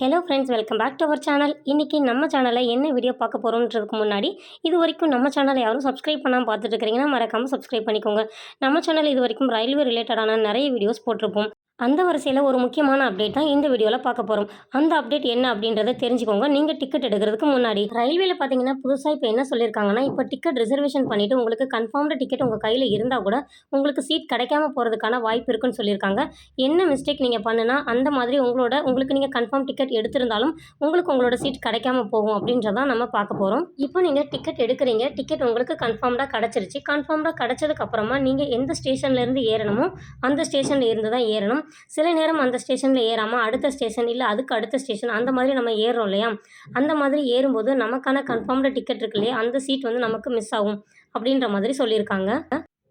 Hello friends welcome back to our channel இன்றைக்கி நம்ம சேனலில் என்ன வீடியோ பார்க்க போகிறோன்றதுக்கு முன்னாடி இது வரைக்கும் நம்ம சேனலை யாரும் சப்ஸ்கிரைப் பண்ணாமல் பார்த்துட்டு இருக்கிறீங்கன்னா மறக்காமல் சப்ஸ்கிரைப் பண்ணிக்கோங்க. நம்ம சேனல் இது வரைக்கும் ரயில்வே ரிலேட்டடான நிறைய வீடியோஸ் போட்டிருப்போம். அந்த வரிசையில் ஒரு முக்கியமான அப்டேட் தான் இந்த வீடியோவில் பார்க்க போகிறோம் அந்த அப்டேட் என்ன அப்படின்றத தெரிஞ்சுக்கோங்க. நீங்கள் டிக்கெட் எடுக்கிறதுக்கு முன்னாடி. ரயில்வேல பார்த்தீங்கன்னா புதுசாக இப்போ என்ன சொல்லியிருக்காங்கன்னா இப்போ டிக்கெட் ரிசர்வேஷன் பண்ணிவிட்டு உங்களுக்கு கன்ஃபார்ம்டு டிக்கெட் உங்கள் கையில் இருந்தால் கூட உங்களுக்கு சீட் கிடைக்காம போகிறதுக்கான வாய்ப்பு இருக்குன்னு சொல்லியிருக்காங்க என்ன மிஸ்டேக் நீங்கள் பண்ணுனா அந்த மாதிரி உங்களோட உங்களுக்கு நீங்கள் கன்ஃபார்ம் டிக்கெட் எடுத்திருந்தாலும் உங்களுக்கு உங்களோட சீட் கிடைக்காம போகும் அப்படின்றதான் நம்ம பார்க்க போகிறோம் இப்போ நீங்கள் டிக்கெட் எடுக்கிறீங்க. டிக்கெட் உங்களுக்கு கன்ஃபார்ம்டாக கிடச்சிருச்சு. கன்ஃபார்ம்டாக கிடச்சதுக்கப்புறமா நீங்கள் எந்த ஸ்டேஷன்லேருந்து ஏறணுமோ அந்த ஸ்டேஷனில் இருந்து தான் ஏறணும். சில நேரம் அந்த ஸ்டேஷனில் ஏறாமல் அடுத்த ஸ்டேஷன் இல்லை அதுக்கு அடுத்த ஸ்டேஷன் அந்த மாதிரி நம்ம ஏறுறோம் இல்லையா? அந்த மாதிரி ஏறும்போது நமக்கான கன்ஃபார்ம்டு டிக்கெட் இருக்கு இல்லையா? அந்த சீட் வந்து நமக்கு மிஸ் ஆகும் அப்படின்ற மாதிரி சொல்லியிருக்காங்க.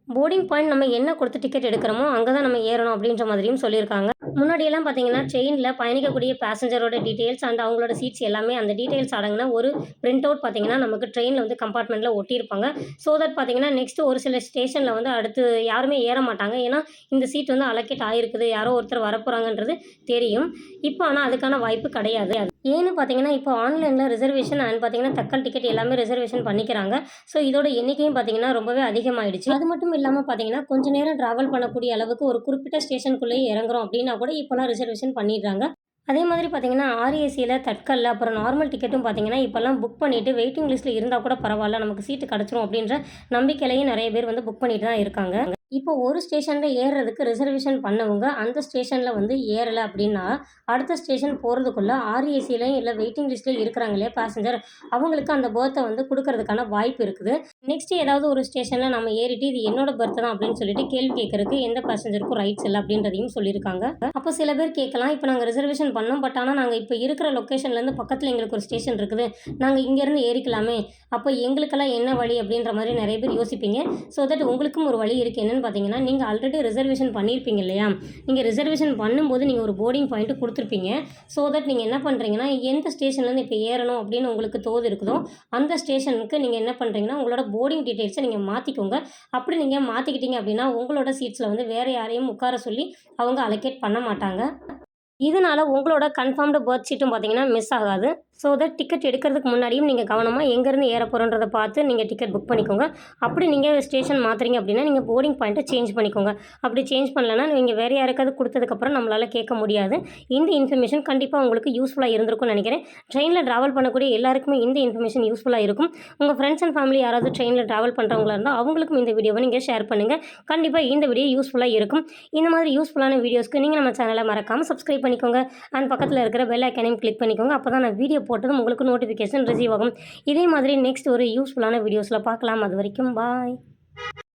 போர்டிங் பாயிண்ட் நம்ம என்ன கொடுத்து டிக்கெட் எடுக்கிறோமோ அங்கே தான் நம்ம ஏறணும் அப்படின்ற மாதிரியும் சொல்லியிருக்காங்க. முன்னாடியெல்லாம் பார்த்தீங்கன்னா ட்ரெயினில் பயணிக்கக்கூடிய பேசஞ்சரோட டீட்டெயில்ஸ் அண்ட் அவங்களோட சீட்ஸ் எல்லாமே அந்த டீட்டெயில்ஸ் அடங்கின ஒரு பிரிண்ட் அவுட் பார்த்தீங்கன்னா நமக்கு ட்ரெயினில் வந்து கம்பார்ட்மெண்ட்டில் ஒட்டியிருப்பாங்க. ஸோ தட் பார்த்தீங்கன்னா நெக்ஸ்ட் ஒரு சில ஸ்டேஷனில் வந்து அடுத்து யாருமே ஏற மாட்டாங்க. ஏன்னா இந்த சீட் வந்து அலோகேட் ஆகிருக்குது யாரோ ஒருத்தர் வரப்போகிறாங்கன்றது தெரியும். இப்போ ஆனால் அதுக்கான வாய்ப்பு கிடையாது. ஏன்னு பார்த்தீங்கன்னா இப்போ ஆன்லைனில் ரிசர்வேஷன் அண்ட் பார்த்தீங்கன்னா தக்கல் டிக்கெட் எல்லாமே ரிசர்வேஷன் பண்ணிக்கிறாங்க. ஸோ இதோட எண்ணிக்கையும் பார்த்தீங்கன்னா ரொம்பவே அதிகமாகிடுச்சு அது மட்டும் இல்லாமல் பார்த்தீங்கன்னா கொஞ்ச நேரம் ட்ராவல் பண்ணக்கூடிய அளவுக்கு ஒரு குறிப்பிட்ட ஸ்டேஷனுக்குள்ளேயே இறங்குறோம் அப்படின்னா கூட இப்போலாம் ரிசர்வேஷன் பண்ணிடுறாங்க. அதே மாதிரி பார்த்தீங்கன்னா ஆர்ஏசியில் தட்கல்ல அப்புறம் நார்மல் டிக்கெட்டும் பார்த்தீங்கன்னா இப்போல்லாம் புக் பண்ணிவிட்டு வெயிட்டிங் லிஸ்ட்டில் இருந்தால் கூட பரவாயில்ல நமக்கு சீட்டு கிடச்சிரும் அப்படின்ற நம்பிக்கையிலையும் நிறைய பேர் வந்து புக் பண்ணிட்டு தான் இருக்காங்க. இப்போ ஒரு ஸ்டேஷனில் ஏறுறதுக்கு ரிசர்வேஷன் பண்ணவங்க அந்த ஸ்டேஷனில் வந்து ஏறலை அப்படின்னா அடுத்த ஸ்டேஷன் போகிறதுக்குள்ளே ஆர்ஏசிலையும் இல்லை வெயிட்டிங் லிஸ்ட்டில் இருக்கிறாங்க இல்லையா பேசஞ்சர் அவங்களுக்கு அந்த பேர்த்தை வந்து கொடுக்கறதுக்கான வாய்ப்பு இருக்குது. நெக்ஸ்ட் ஏதாவது ஒரு ஸ்டேஷனில் நம்ம ஏறிட்டு இது என்னோட பர்த் தான் அப்படின்னு சொல்லிட்டு கேள்வி கேட்கறதுக்கு எந்த பேசஞ்சருக்கும் ரைட்ஸ் இல்லை அப்படின்றதையும் சொல்லியிருக்காங்க. அப்போ சில பேர் கேட்கலாம் இப்போ நாங்கள் ரிசர்வேஷன் பண்ணோம் பட் ஆனால் நாங்கள் இப்போ இருக்கிற லொக்கேஷன்லேருந்து பக்கத்தில் எங்களுக்கு ஒரு ஸ்டேஷன் இருக்குது. நாங்கள் இங்கேருந்து ஏறிக்கலாமே. அப்போ எங்களுக்கெல்லாம் என்ன வழி அப்படின்ற மாதிரி நிறைய பேர் யோசிப்பீங்க. ஸோ தட் உங்களுக்கும் ஒரு வழி இருக்குது என்னென்னு பார்த்தீங்கன்னா நீங்கள் ஆல்ரெடி ரிசர்வேஷன் பண்ணியிருப்பீங்க இல்லையா? நீங்கள் ரிசர்வேஷன் பண்ணும்போது நீங்கள் ஒரு போர்டிங் பாயிண்ட்டு கொடுத்துருப்பீங்க. ஸோ தட் நீங்கள் என்ன பண்ணுறீங்கன்னா எந்த ஸ்டேஷன்லேருந்து இப்போ ஏறணும் அப்படின்னு உங்களுக்கு தோது இருக்குதோ அந்த ஸ்டேஷனுக்கு நீங்கள் என்ன பண்ணுறீங்கன்னா உங்களோட போர்டிங் டீட்டெயில்ஸை நீங்கள் மாற்றிக்கோங்க அப்படி நீங்கள் மாற்றிக்கிட்டீங்க அப்படின்னா உங்களோட சீட்ஸில் வந்து வேறு யாரையும் உட்கார சொல்லி அவங்க அலோகேட் பண்ண மாட்டாங்க. இதனால் உங்களோட கன்ஃபார்ம்டு பர்த் ஷீட்டும் பார்த்தீங்கன்னா மிஸ் ஆகாது. ஸோ தட் டிக்கெட் எடுக்கிறதுக்கு முன்னாடியும் நீங்கள் கவனமாக எங்கேருந்து ஏற போகிறோன்றதை பார்த்து நீங்கள் டிக்கெட் புக் பண்ணிக்கோங்க. அப்படி நீங்கள் ஸ்டேஷன் மாற்றுறீங்க அப்படின்னா நீங்கள் போர்டிங் பாயிண்ட்டை சேஞ்ச் பண்ணிக்கோங்க. அப்படி சேஞ்ச் பண்ணலன்னா நீங்கள் வேறு யாருக்காவது கொடுத்ததுக்கப்புறம் நம்மளால் கேட்க முடியாது. இந்த இன்ஃபர்மேஷன் கண்டிப்பாக உங்களுக்கு யூஸ்ஃபுல்லாக இருந்திருக்கும்னு நினைக்கிறேன். ட்ரெயினில் ட்ராவல் பண்ணக்கூடிய எல்லாருக்குமே இந்த இன்ஃபர்மேஷன் யூஸ்ஃபுல்லாக இருக்கும். உங்கள் ஃப்ரெண்ட்ஸ் அண்ட் ஃபேமிலி யாராவது ட்ரெயினில் ட்ராவல் பண்ணுறவங்களா இருந்தால் அவங்களுக்கும் இந்த வீடியோவை நீங்கள் ஷேர் பண்ணுங்கள் கண்டிப்பாக இந்த வீடியோ யூஸ்ஃபுல்லாக இருக்கும். இந்த மாதிரி யூஸ்ஃபுல்லான வீடியோஸ்க்கு நீங்கள் நம்ம சேனலை மறக்காமல் சப்ஸ்கிரைப் பண்ணிக்கோங்க. அண்ட் பக்கத்தில் இருக்கிற பெல் ஐக்கனையும் கிளிக் பண்ணிக்கோங்க. அப்போ தான் நான் வீடியோ போட்டதும் உங்களுக்கு நோட்டிஃபிகேஷன் ரிசீவ் ஆகும். இதே மாதிரி நெக்ஸ்ட் ஒரு யூஸ்ஃபுல்லான வீடியோஸில் பார்க்கலாம். அது வரைக்கும் பாய்